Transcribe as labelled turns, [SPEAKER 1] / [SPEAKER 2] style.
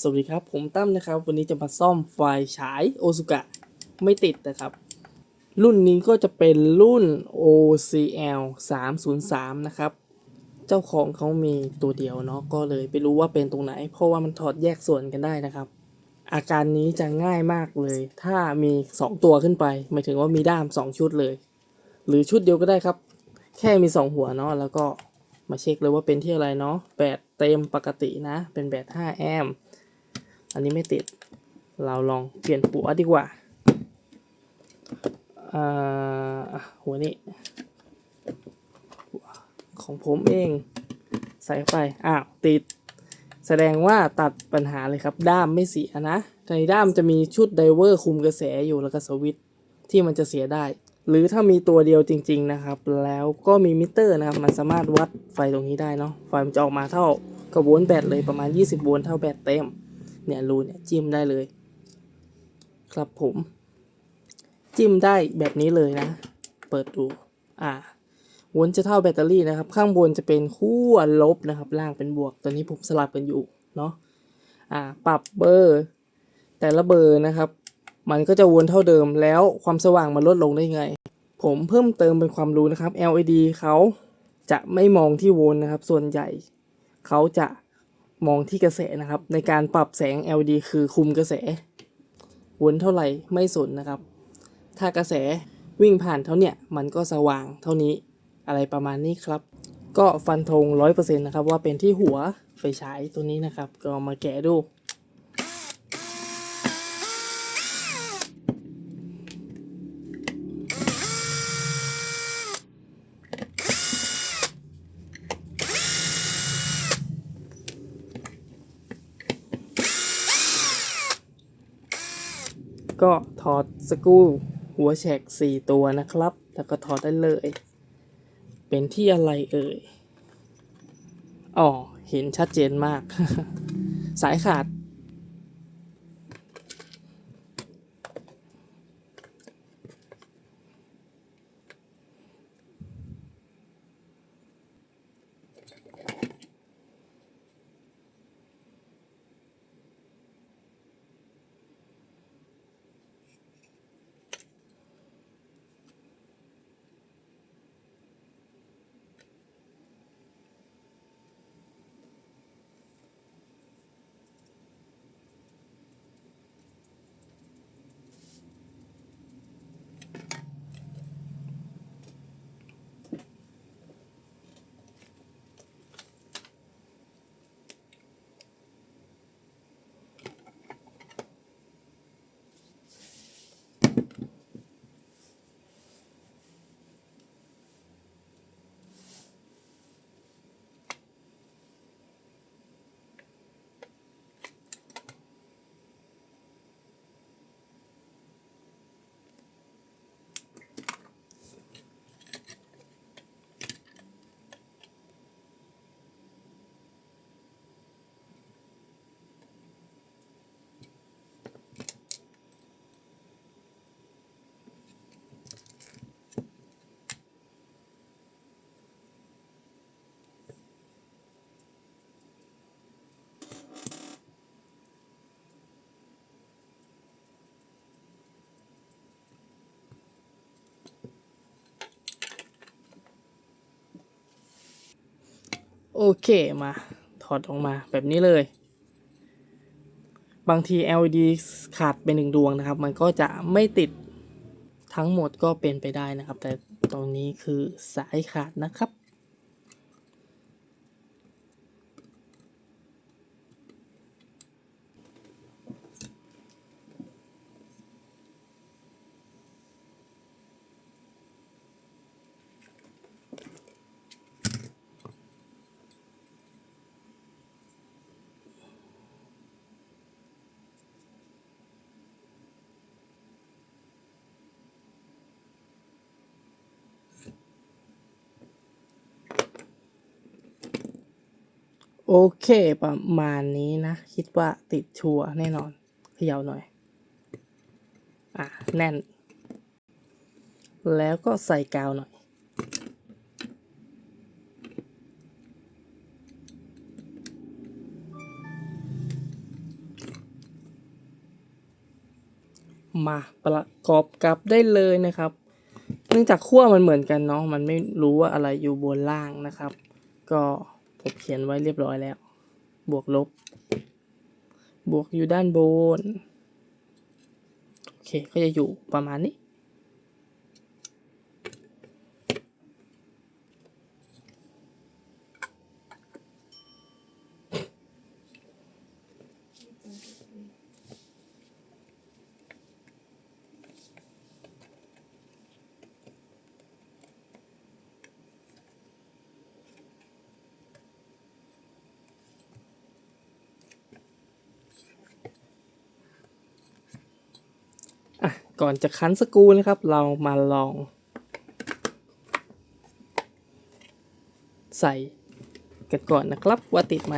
[SPEAKER 1] สวัสดีครับ ผมตั้มนะครับ วันนี้จะมาซ่อมไฟฉายโอซุกะไม่ติดนะครับ รุ่นนี้ก็จะเป็นรุ่น OCL 303 นะครับ เจ้าของเขามีตัวเดียวเนาะก็เลยไปรู้ว่าเป็นตรงไหน เพราะว่ามันถอดแยกส่วนกันได้นะครับ อาการนี้จะง่ายมากเลย ถ้ามี 2 ตัวขึ้นไปหมายถึงว่ามีด้าม 2 ชุดเลย หรือชุดเดียวก็ได้ครับ แค่มี 2 หัวเนาะแล้วก็มาเช็คเลยว่าเป็นที่อะไรเนาะแบตเต็มปกตินะ เป็นแบต5แอมป์ อันนี้ไม่ติด เราลองเปลี่ยนหัวดีกว่าหัวนี้ของผมเองใส่ไป อ้าว ติด แสดงว่าตัดปัญหาเลยครับ ด้ามไม่เสียนะ ในด้ามจะมีชุดไดเวอร์คุมกระแสอยู่แล้วก็สวิตช์ที่มันจะเสียได้ หรือถ้ามีตัวเดียวจริง ๆนะครับ แล้วก็มีมิเตอร์นะครับ มันสามารถวัดไฟตรงนี้ได้เนาะ ไฟมันจะออกมาเท่ากับโวลต์แบตเลยประมาณ 20 โวลต์เท่าแบตเต็ม เนี่ยรูเนี่ยจิ้มได้เลย ครับผม จิ้มได้แบบนี้เลยนะ เปิดดู อ่าวนจะเท่าแบตเตอรี่นะครับ ข้างบนจะเป็นขั้วลบนะครับ ล่างเป็นบวก ตอนนี้ผมสลับกันอยู่เนาะอ่า ปรับเบอร์ แต่ละเบอร์นะครับ มันก็จะวนเท่าเดิมแล้วความสว่างมันลดลงได้ไง ผมเพิ่มเติมเป็นความรู้นะครับ LED เขาจะไม่มองที่วลต์นะครับ ส่วนใหญ่ เขาจะ มองที่กระแสนะครับ ในการปรับแสง LED คือคุมกระแส วนเท่าไหร่ไม่สนนะครับ ถ้ากระแสวิ่งผ่านเท่าเนี้ยมันก็สว่างเท่านี้อะไรประมาณนี้ครับ ก็ฟันธงร้อยเปอร์เซ็นต์นะครับว่าเป็นที่หัวไฟฉายตัวนี้นะครับ ก็มาแกะดู ก็ถอดสกูหัวแฉก4ตัวนะครับ แล้วก็ถอดได้เลย เป็นที่อะไรเอ่ย อ๋อ เห็นชัดเจนมาก สายขาด เคมา ถอดออกมาแบบนี้เลย บางที LED ขาดไปหนึ่งดวงนะครับ มันก็จะไม่ติดทั้งหมดก็เป็นไปได้นะครับ แต่ตรงนี้คือสายขาดนะครับ โอเค ประมาณนี้นะ คิดว่าติดชัวแน่นอนเขย่าหน่อย อะ แน่น แล้วก็ใส่กาวหน่อย มาประกอบกับได้เลยนะครับ เนื่องจากขั้วมันเหมือนกันเนาะมันไม่รู้ว่าอะไรอยู่บนล่างนะครับ ก็ เขียนไว้เรียบร้อยแล้ว บวกลบ บวกอยู่ด้านบน โอเค ก็จะอยู่ประมาณนี้ ก่อนจะคั้นสกูนะครับ เรามาลอง ใส่กันก่อนนะครับว่าติดไหม